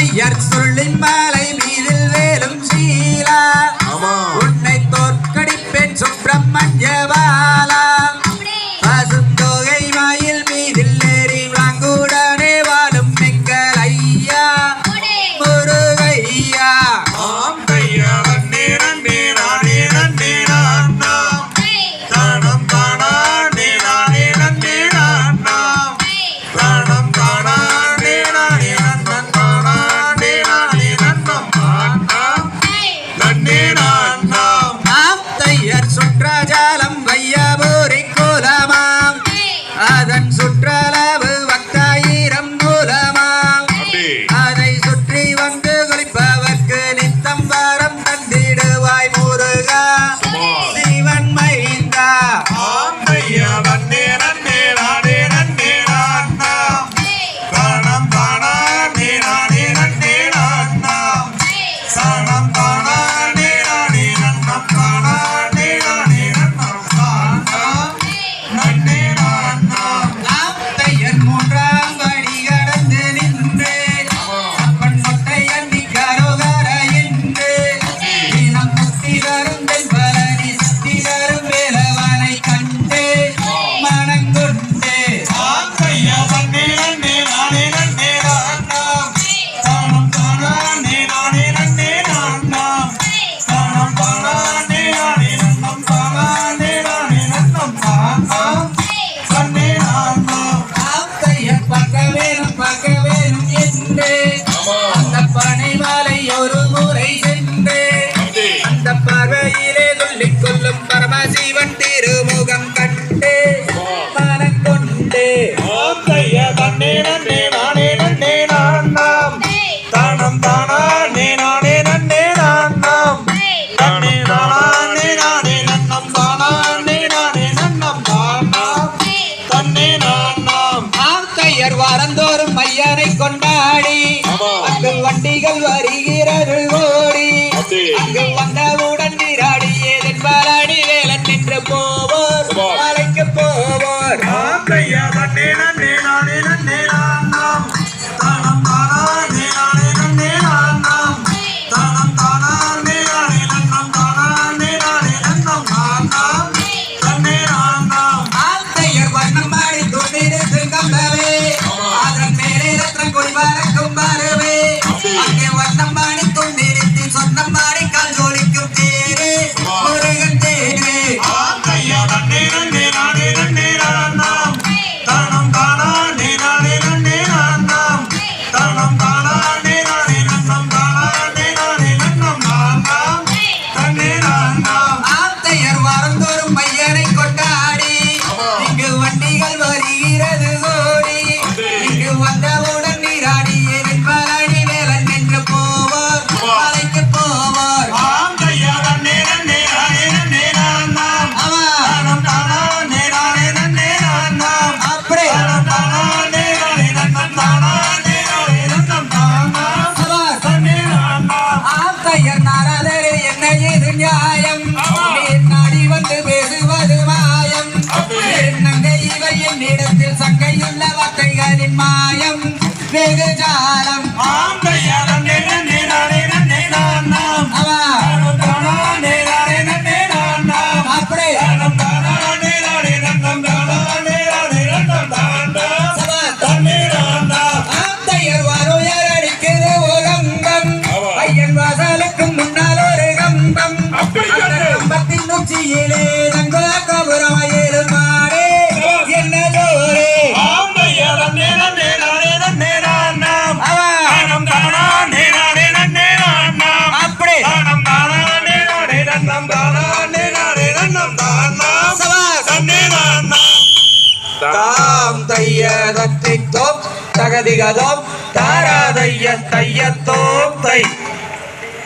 ஐயர் சொல்லின் மாலை மீதில் வேலும் சீலா. உன்னை தோற்கடிப்பேன் சுப்பிரமணிய பாலா பசுந்தொகை வாயில் மீதில் நெறி வாங்குடனே வாழும் எங்கள் ஐயா. முருகையா. ராஜா பக்தி தரம் பக்தர் வாரந்தோறும் மையனை கொண்டாடி. அங்கு வண்டிகள் வருகிறது ஓடி அங்கு வந்த ஒரு பையனை கொண்ட வேடத்தில் சங்கையுள்ள வார்த்தைகளின் மாயம் வெகுஜாலம் முன்னால் ஒரு கம்பம். கம்பத்தின் உச்சியிலே தைய தத்தித்தோம் தகதிகதோம் தாராதைய தையத்தோம் தை